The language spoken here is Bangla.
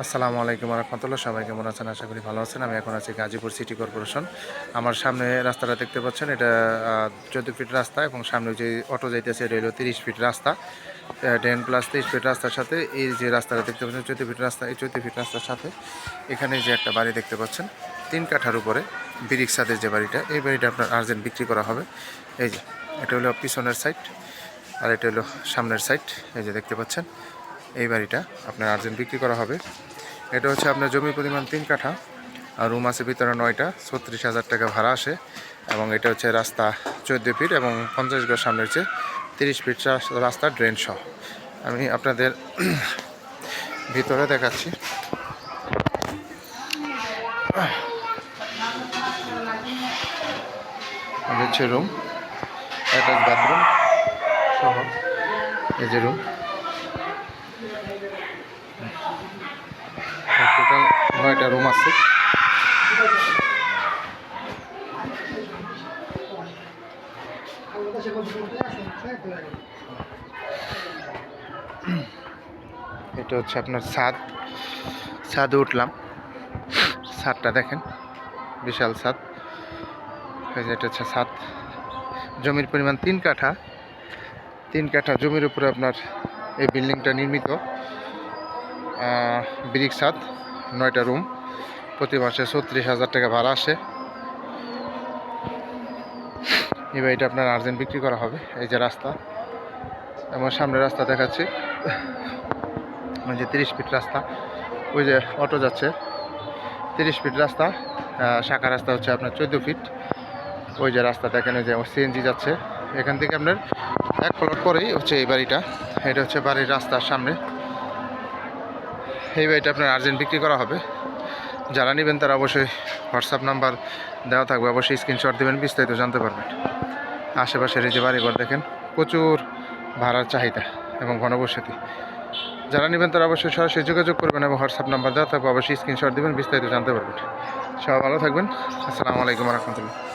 আসসালামু আলাইকুম রহমতুল্লাহ সবাই কেমন আছেন? আশা করি ভালো আছেন। আমি এখন আছি গাজীপুর সিটি কর্পোরেশন। আমার সামনে রাস্তাটা দেখতে পাচ্ছেন, এটা চোদ্দ ফিট রাস্তা এবং সামনে যে অটো যাইতেছে হলো তিরিশ ফিট রাস্তা। টেন প্লাস তেইশ ফিট রাস্তার সাথে এই যে রাস্তাটা দেখতে পাচ্ছেন, চোদ্দ ফিট রাস্তা, এই চোদ্দ ফিট রাস্তার সাথে এখানে যে একটা বাড়ি দেখতে পাচ্ছেন, তিন কাঠার উপরে বিরিক সাদের যে বাড়িটা, এই বাড়িটা আপনার আর্জেন্ট বিক্রি করা হবে। এই যে, এটা হলো পিছনের সাইড আর এটা হলো সামনের সাইড এই যে দেখতে পাচ্ছেন। এই বাড়িটা আপনার আর্জেন্ট বিক্রি করা হবে। এটা হচ্ছে আপনার জমির পরিমাণ তিন কাঠা, আর রুম আছে ভিতরে নয়টা, ছত্রিশ হাজার টাকা ভাড়া আসে, এবং এটা হচ্ছে রাস্তা চোদ্দ ফিট এবং পঞ্চাশ গজ সামনে হচ্ছে তিরিশ ফিট রাস্তা ড্রেন সহ। আমি আপনাদের ভিতরে দেখাচ্ছি। হচ্ছে রুম অ্যাটাচ বাথরুম সহ, এই যে রুম নয়টা রুম আছে। এটা হচ্ছে আপনার ছাদ। ছাদে উঠলাম। ছাদটা দেখেন, বিশাল ছাদ। এটা হচ্ছে ছাদ। জমির পরিমাণ তিন কাঠা। তিন কাঠা জমির উপরে আপনার এই বিল্ডিংটা নির্মিত। ব্রিক ছাদ। নয়টা রুম। প্রতি মাসে ছত্রিশ হাজার টাকা ভাড়া আসে। এই বাড়িটা আপনার আর্জেন্ট বিক্রি করা হবে, এই যে রাস্তা। এবং সামনে রাস্তা দেখাচ্ছি। ওই যে তিরিশ ফিট রাস্তা। ওই যে অটো যাচ্ছে। তিরিশ ফিট রাস্তা শাখা রাস্তা হচ্ছে আপনার চোদ্দ ফিট। ওই যে রাস্তা দেখেন ওই যে সিএনজি যাচ্ছে। এখান থেকে আপনার এক প্লট পরেই হচ্ছে এই বাড়িটা। এটা হচ্ছে বাড়ির রাস্তার সামনে। এই বাড়িটা আপনার আর্জেন্ট বিক্রি করা হবে। যারা নেবেন তারা অবশ্যই হোয়াটসঅ্যাপ নাম্বার দেওয়া থাকবে, অবশ্যই স্ক্রিনশট দেবেন, বিস্তারিত জানতে পারবেন। আশেপাশের এই যে বাড়িঘর দেখেন, প্রচুর ভাড়ার চাহিদা এবং ঘনবসতি। যারা নেবেন তারা অবশ্যই সরাসরি যোগাযোগ করবেন এবং হোয়াটসঅ্যাপ নাম্বার দেওয়া থাকবে, অবশ্যই স্ক্রিনশট দেবেন, বিস্তারিত জানতে পারবেন। সবাই ভালো থাকবেন। আসসালামু আলাইকুম রহমতুল্লাহ।